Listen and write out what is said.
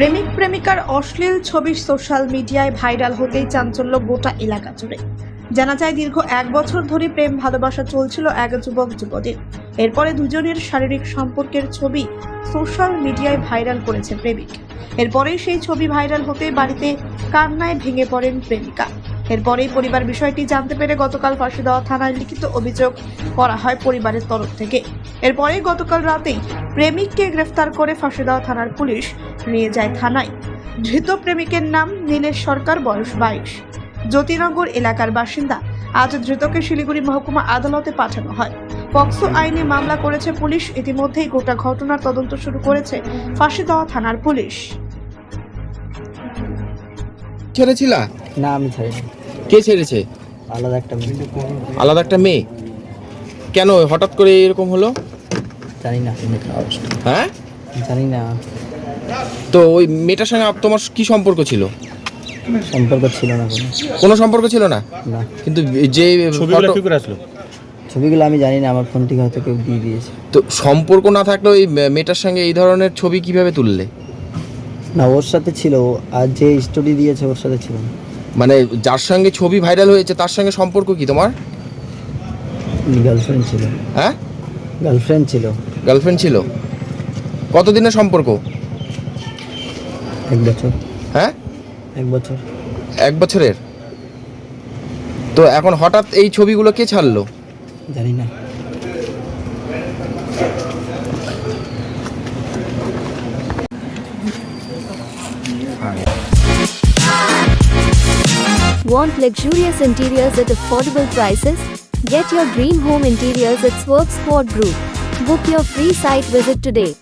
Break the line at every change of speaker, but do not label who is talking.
প্রেমিক প্রেমিকার অশ্লীল ছবি সোশ্যাল মিডিয়ায় ভাইরাল হতেই চাঞ্চল্য গোটা এলাকা জুড়ে। জানা যায়, দীর্ঘ এক বছর ধরে প্রেম ভালোবাসা চলছিল এক যুবক যুবতীর। এরপরে দুজনের শারীরিক সম্পর্কের ছবি সোশ্যাল মিডিয়ায় ভাইরাল করেছে প্রেমিক। এরপরেই সেই ছবি ভাইরাল হতে বাড়িতে কান্নায় ভেঙে পড়েন প্রেমিকা। এরপরেই পরিবার বিষয়টি জানতে পেরে গতকাল ফাঁসি দেওয়া থানায় লিখিত অভিযোগ করা হয় পরিবারের তরফ থেকে। এরপরে গতকাল রাতেই প্রেমিককে গ্রেফতার করে ফাঁসি দেওয়া থানার পুলিশ নিয়ে যায় থানায়। ধৃত প্রেমিকের নাম নীলেশ সরকার বয়স বাইশ। জ্যোতিনগর এলাকার বাসিন্দা। আজ ধৃতকে শিলিগুড়ি মহকুমা আদালতে পাঠানো হয়। পক্সো আইনে মামলা করেছে পুলিশ। ইতিমধ্যেই গোটা ঘটনার তদন্ত শুরু করেছে ফাঁসি দেওয়া থানার পুলিশ।
ছেড়েছিলা
না আমি ছাড়িনি।
কে ছেড়েছে?
আলাদা একটা মেয়ে।
আলাদা একটা মেয়ে? কেন হঠাৎ করে এরকম হলো?
জানি না
হ্যাঁ?
জানি না।
তো ওই মেয়েটার সঙ্গে তোমার কি সম্পর্ক ছিল?
সম্পর্ক ছিল না কোনো।
সম্পর্ক ছিল না?
না।
কিন্তু যে
ছবিগুলো কি করে আসলো?
ছবিগুলো আমি জানি না আমার ফোন থেকে হয়তো কেউ দিয়ে দিয়েছে।
তো সম্পর্ক না থাকলেও ওই মেয়েটার সঙ্গে এই ধরনের ছবি কীভাবে তুললে?
না ওর সাথে ছিল আর যে স্টোরি দিয়েছে ওর সাথে ছিল না।
মানে যার সঙ্গে ছবি ভাইরাল হয়েছে তার সঙ্গে সম্পর্ক কি তোমার?
গার্লফ্রেন্ড ছিল।
হ্যাঁ?
গার্লফ্রেন্ড ছিল।
গার্লফ্রেন্ড ছিল। কতদিনের সম্পর্ক?
এক বছর।
হ্যাঁ?
এক বছর।
এক বছরের? তো এখন হঠাৎ এই ছবিগুলো কে ছাড়লো?
জানি না।
Want luxurious interiors at affordable prices? Get your dream home interiors at Swerve Sport Group. Book your free site visit today.